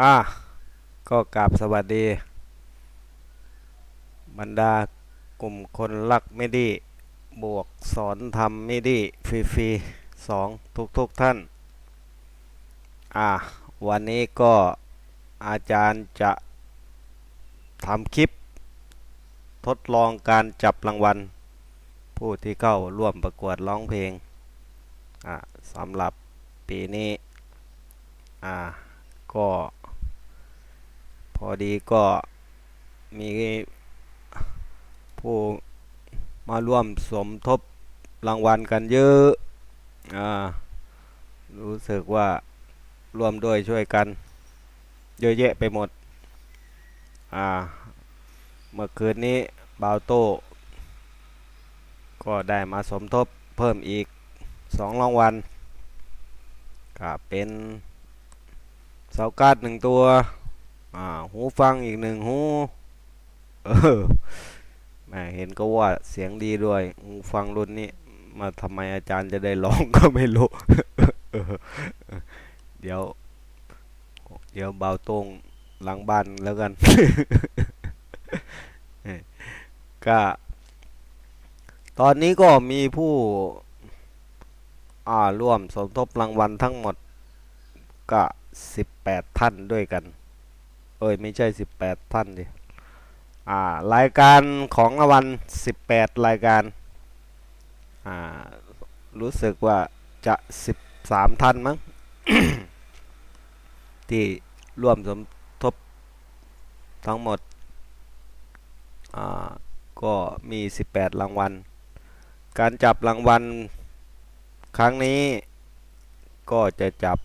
อะก็กราบสวัสดี บรรดากลุ่มคนรักไม่ดี บวกสอนทำไม่ดีฟรีๆสองทุกทุกๆท่าน อะวันนี้ก็อาจารย์จะทำคลิป ทดลองการจับรางวัล ผู้ที่เข้าร่วมประกวดร้องเพลง อะสำหรับปีนี้ อ่าก็ พอดีก็มีผู้มาร่วมสมทบรางวัลกันเยอะอ่ารู้สึกว่าร่วมด้วยช่วยกัน เยอะแยะไปหมดอ่าเมื่อคืนนี้บาวโต้ก็ได้มาสมทบเพิ่มอีกสองรางวัลก็เป็นเสาการ์ดหนึ่งตัว อ่า หูฟังอีกหนึ่งหู เออแหม่เห็นก็ว่าเสียงดีด้วย หูฟังรุ่นนี้ มาทำไมอาจารย์จะได้ร้องก็ไม่รู้ เดี๋ยว เดี๋ยวเบาตรงหลังบ้านแล้วกัน ก็ ตอนนี้ก็มีผู้ อ่าร่วมสมทบรางวัลทั้งหมดก็สิบแปดท่านด้วยกัน เอ้ยไม่ใช่สิบแปดท่านดิอ่ารายการของรางวัลสิบแปดรายการอ่ารู้สึกว่าจะสิบสามท่านมั้งที่ร่วมสมทบทั้งหมดอ่าก็มีสิบแปดรางวัล การจับรางวัลครั้งนี้ก็จะจับ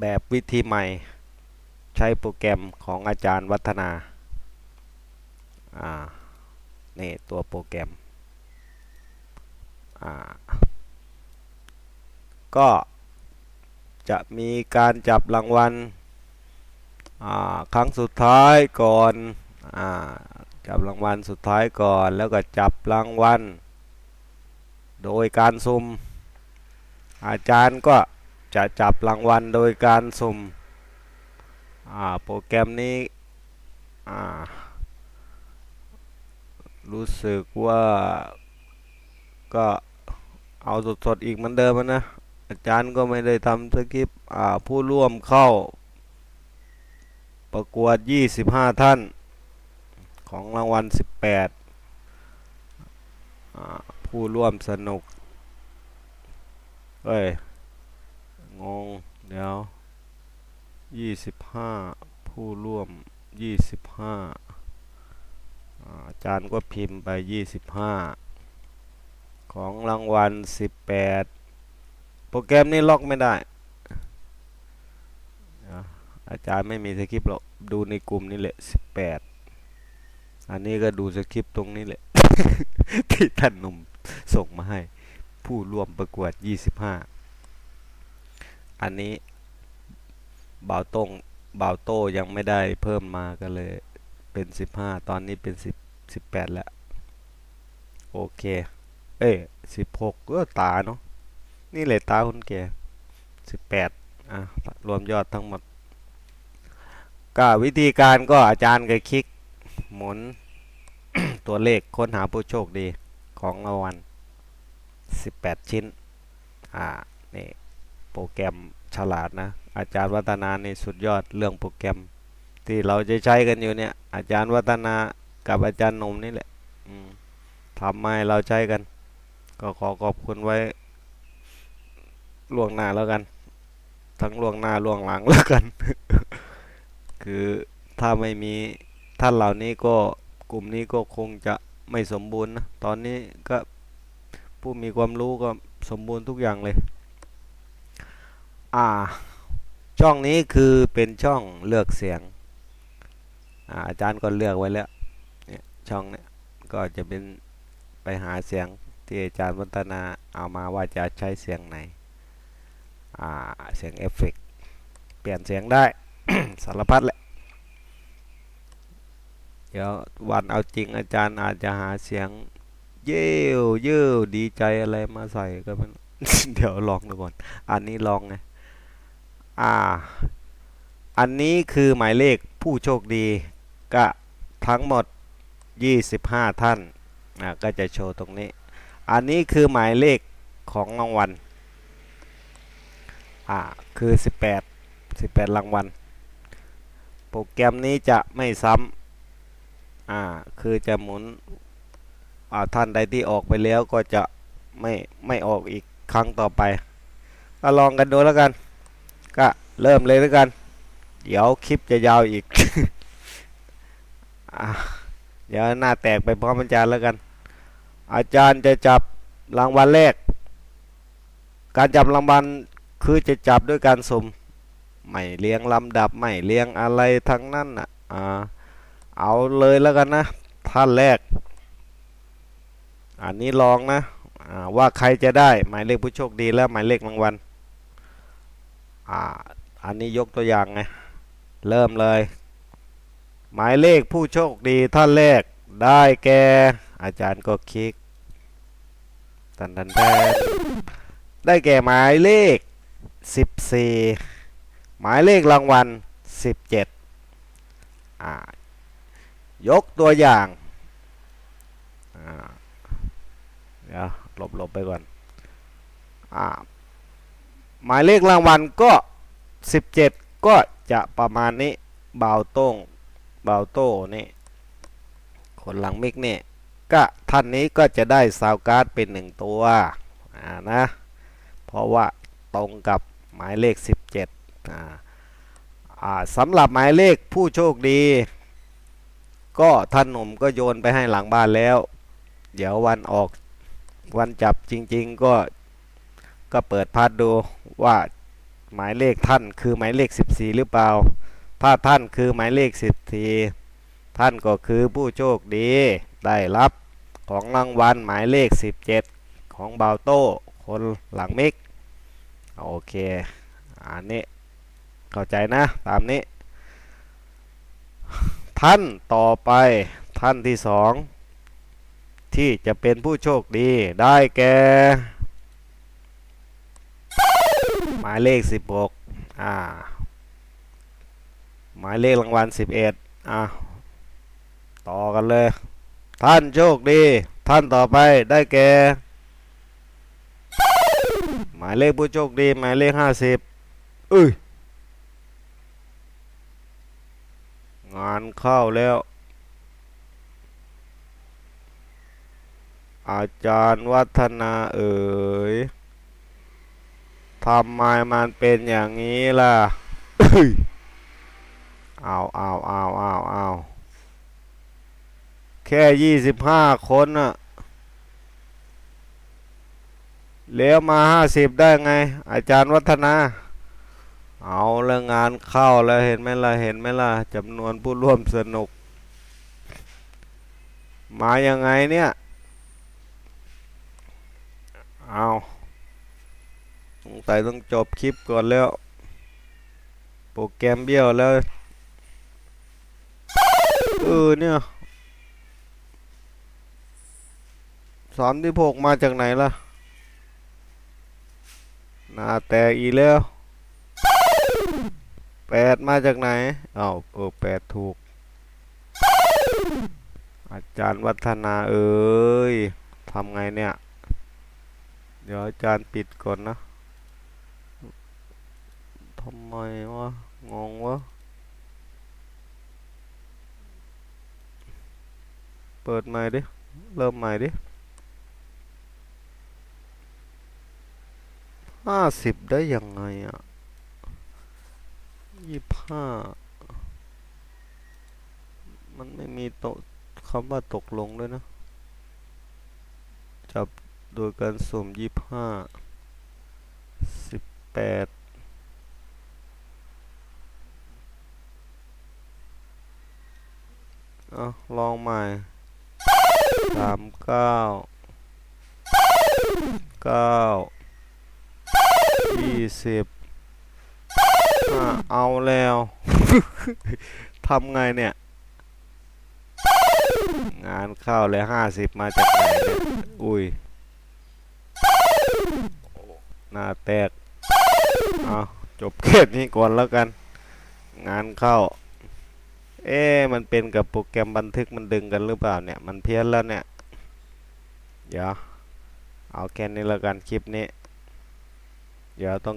แบบวิธีใหม่ ใช้โปรแกรมของอาจารย์วัฒนาอ่านี่ตัวโปรแกรมอ่าก็จะมีการจับรางวัลอ่าครั้งสุดท้ายก่อนอ่าจับรางวัลสุดท้ายก่อน แล้วก็จับรางวัลโดยการสุ่มอาจารย์ก็จะจับรางวัลโดยการสุ่มอ่า โปรแกรมนี้รู้สึกว่าก็เอาสดๆอีกเหมือนเดิมนะ อาจารย์ก็ไม่ได้ทำสคริปต์ผู้ร่วมเข้า ประกวด 25 ท่าน ของรางวัล 18 ผู้ร่วมสนุก เอ้ย งง เดี๋ยว ยี่สิบห้าผู้ร่วมยี่สิบห้าอาจารย์ก็พิมพ์ไปยี่สิบห้าของรางวัลสิบแปดโปรแกรมนี้ล็อกไม่ได้ อาจารย์ไม่มีสคริปต์หรอกดูในกลุ่มนี่แหละสิบแปดอันนี้ก็ดูสคริปต์ตรงนี้แหละ ที่ท่านหนุ่มส่งมาให้ ผู้ร่วมประกวดยี่สิบห้าอันนี้ บาวตงบาวโต้ยังไม่ได้เพิ่มมาก็เลยเป็นสิบห้าตอนนี้เป็นสิบสิบแปดแล้วโอเค เอ้สิบหกก็ตาเนาะนี่เลยตาคนแก่สิบแปดอะรวมยอดทั้งหมดก็วิธีการก็อาจารย์ก็คลิกหมุนตัวเลขค้นหาผู้โชคดีของรางวัล18 ชิ้น อ่า นี่ โปรแกรม ฉลาดนะ อาจารย์วัฒนาในสุดยอดเรื่องโปรแกรม ที่เราจะใช้กันอยู่เนี่ย อาจารย์วัฒนากับอาจารย์นมนี่แหละอืมทำให้เราใช้กัน ก็ขอขอบคุณไว้ล่วงหน้าแล้วกัน ทั้งล่วงหน้าล่วงหลังแล้วกัน คือถ้าไม่มีท่านเหล่านี้ก็กลุ่มนี้ก็คงจะไม่สมบูรณ์นะ ตอนนี้ก็ผู้มีความรู้ก็สมบูรณ์ทุกอย่างเลย อ่าช่องนี้คือเป็นช่องเลือกเสียงอาอาจารย์ก็เลือกไว้แล้วเนี่ยช่องเนี่ยก็จะเป็นไปหาเสียงที่อาจารย์วัฒนาเอามาว่าจะใช้เสียงไหนอ่าเสียงเอฟเฟกต์เปลี่ยนเสียงได้ สารพัดแหละเดี๋ยววันเอาจริงอาจารย์อาจจะหาเสียงเย้วเย้วดีใจอะไรมาใส่ก็ไม่รู้เดี๋ยวลองดูก่อน อันนี้ลองไง อ่า อันนี้คือหมายเลขผู้โชคดีก็ทั้งหมด 25 ท่านอ่าก็จะโชว์ตรงนี้ อันนี้คือหมายเลขของรางวัลอ่าคือ 18 18 รางวัล โปรแกรมนี้จะไม่ซ้ำอ่าคือจะหมุนอ่าท่านใดที่ออกไปแล้วก็จะไม่ไม่ออกอีกครั้งต่อไปก็ลองกันดูแล้วกัน ก็เริ่มเลยแล้วกัน เดี๋ยวคลิปจะยาวอีกอเดี๋ยวหน้าแตกไปพร้อมอาจารย์แล้วกัน อาจารย์จะจับรางวัลแรก การจับรางวัลคือจะจับด้วยการสุ่มไม่เลี้ยงลำดับไม่เลี้ยงอะไรทั้งนั้นอะเอาเลยแล้วกันนะท่านแรก อันนี้ลองนะว่าใครจะได้หมายเลขผู้โชคดีและหมายเลขรางวัล อ่าอันนี้ยกตัวอย่างไงเริ่มเลย หมายเลขผู้โชคดีท่านแรกได้แก่อาจารย์ก็คลิกตันตันแทนได้แก่หมายเลข 14 หมายเลขรางวัล 17อ่ายกตัวอย่างอ่าเดี๋ยวลบลบไปก่อนอ่า หมายเลขรางวัลก็ 17 ก็จะประมาณนี้เบาโต้งเบาโต้นี่คนหลังมิกนี่ก็ท่านนี้ก็จะได้ซาวการ์ดเป็นหนึ่งตัวอ่านะเพราะว่าตรงกับหมายเลข 17อ่าอ่าสำหรับหมายเลขผู้โชคดี ก็ท่านหนุ่มก็โยนไปให้หลังบ้านแล้ว เดี๋ยววันออกวันจับจริง ๆ ก็ ก็เปิดพัดดูว่าหมายเลขท่านคือหมายเลข 14 หรือเปล่า ถ้าท่านคือหมายเลข 14 ท่านก็คือผู้โชคดีได้รับของรางวัลหมายเลข 17 ของเบาโต้คนหลังมิกโอเค อันนี้เข้าใจนะ ตามนี้ ท่านต่อไปท่านที่สองที่จะเป็นผู้โชคดีได้แก่ ห มายเลข 16อ่าหมายเลขรางวัล 11อ่าต่อกันเลย ท่านโชคดี ท่านต่อไปได้แก่หมายเลขผู้โชคดีหมายเลข 50อุ้ยงานเข้าแล้ว อาจารย์วัฒนาเอ๋ย ทำไมมันเป็นอย่างนี้ล่ะ เอาเอาเอาเอาเอาแค่ยี่สิบห้าคนน่ะแล้วมาห้าสิบได้ไง อาจารย์วัฒนา เอาแล้วงานเข้าแล้วเห็นไหมล่ะ เห็นไหมล่ะจำนวนผู้ร่วมสนุก มายังไงเนี่ย เอา สงสัยต้องจบคลิปก่อนแล้ว โปรแกรมเบี้ยวแล้ว เออเนี่ยสามที่พกมาจากไหนล่ะหน้าแตกอีแล้วแปดมาจากไหนอ้าวเออแปดถูก อาจารย์วัฒนาเอ้ยทำไงเนี่ย เดี๋ยวอาจารย์ปิดก่อนนะ ทำไมวะ งงวะ เปิดใหม่ดิ เริ่มใหม่ดิห้าสิบได้ยังไงอะยี่ห้ามันไม่มีโตคำว่าตกลงด้วยนะ จับโดยการสุ่มยี่ห้าสิบแปด อะลองใหม่สามเก้าเก้ายี่สิบเอาแล้ว ทำไงเนี่ย งานเข้าเลยห้าสิบมาจากไหนเนี่ยอุ้ย หน้าแตก เอาจบแค่นี้ก่อนแล้วกัน งานเข้า เอ๊มันเป็นกับโปรแกรมบันทึกมันดึงกันหรือเปล่าเนี่ย มันเพี้ยนแล้วเนี่ย เดี๋ยว เอาแค่นี้แล้วกันคลิปนี้ เดี๋ยวต้อง